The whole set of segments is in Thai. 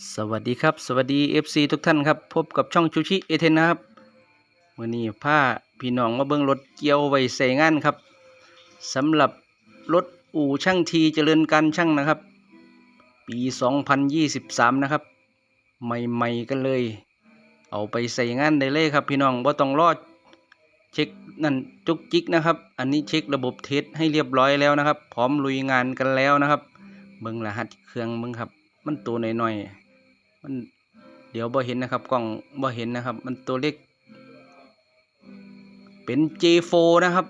สวัสดีครับ สวัสดี FC ทุกท่านครับ พบกับช่องชูชิเอเทนนะครับวันนี้พาพี่น้องมาเบิ่งรถเกี่ยวไว้ใส่งานครับสำหรับรถอู่ช่างทีเจริญการช่างนะครับ ปี 2023 นะครับ ใหม่ๆกันเลย เอาไปใส่งานได้เลยครับ พี่น้องบ่ต้องรอดเช็คนั่นจุกจิกนะครับ อันนี้เช็คระบบเทสให้เรียบร้อยแล้วนะครับ พร้อมลุยงานกันแล้วนะครับเบิ่งรหัสเครื่องมึงครับ มันตัวหน่อยๆ มันเดี๋ยวบ่เห็นนะครับกล้องบ่เห็นนะครับ มันตัวเล็ก เป็น J4 นะครับ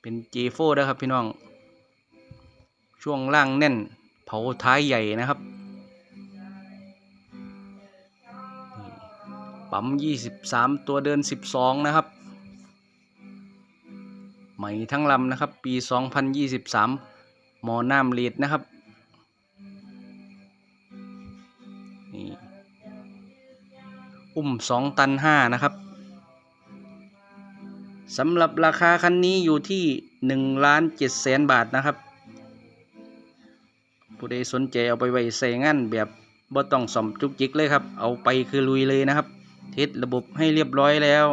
เป็น J4 นะครับพี่น้อง ช่วงล่างแน่น เผาท้ายใหญ่นะครับนี่ปั๊ม 23 ตัวเดิน 12 นะครับ ใหม่ทั้งลำนะครับ ปี 2023 มอน้ำลีดนะครับ นี่อุ้มสองตันห้านะครับสำหรับราคาคันนี้อยู่ที่หนึ่งล้านเจ็ดแสนบาทนะครับ ผู้ใดสนใจเอาไปไว้ใส่งานแบบบ่ต้องสมจุกจิกเลยครับ เอาไปคือลุยเลยนะครับ เทสระบบให้เรียบร้อยแล้ว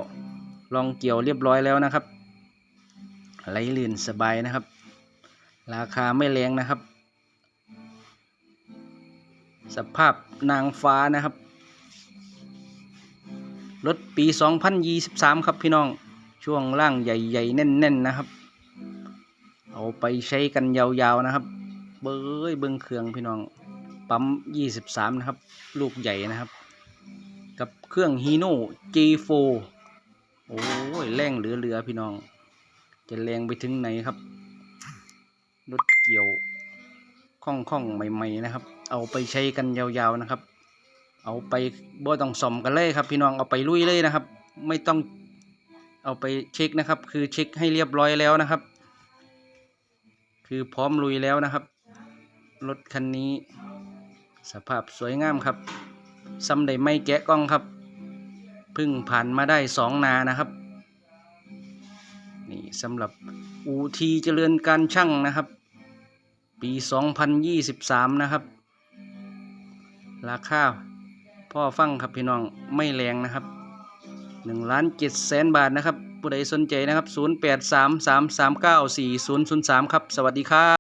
ลองเกี่ยวเรียบร้อยแล้วนะครับไหลลื่นสบายนะครับ ราคาไม่แรงนะครับ สภาพนางฟ้านะครับ รถปี 2023 ครับพี่น้อง ช่วงล่างใหญ่ๆ แน่นๆ นะครับ เอาไปใช้กันยาวๆ นะครับ เบ้ยเบิ้งเครื่องพี่น้อง ปั๊ม 23 นะครับ ลูกใหญ่นะครับ กับเครื่องฮีโน่ G4 โอ้ยแรงเหลือๆ พี่น้อง จะแรงไปถึงไหนครับ รถเกี่ยว คล่องๆใหม่ ๆ นะครับ เอาไปใช้กันยาวๆนะครับ เอาไปบ่ต้องซ่อมกันเลยครับ พี่น้องเอาไปลุยเลยนะครับ ไม่ต้องเอาไปเช็คนะครับ คือเช็คให้เรียบร้อยแล้วนะครับ คือพร้อมลุยแล้วนะครับรถคันนี้ สภาพสวยงามครับซ้ำได้ไม่แกะกล้องครับเพิ่งผ่านมาได้สองนานะครับนี่สำหรับอูทีเจริญการช่างนะครับ ปี 2023 นะครับ ราคาพ่อฟังครับพี่น้องไม่แรงนะครับ1ล้าน7แสนบาทนะครับผู้ใดสนใจนะครับ 0833394003 ครับ สวัสดีครับ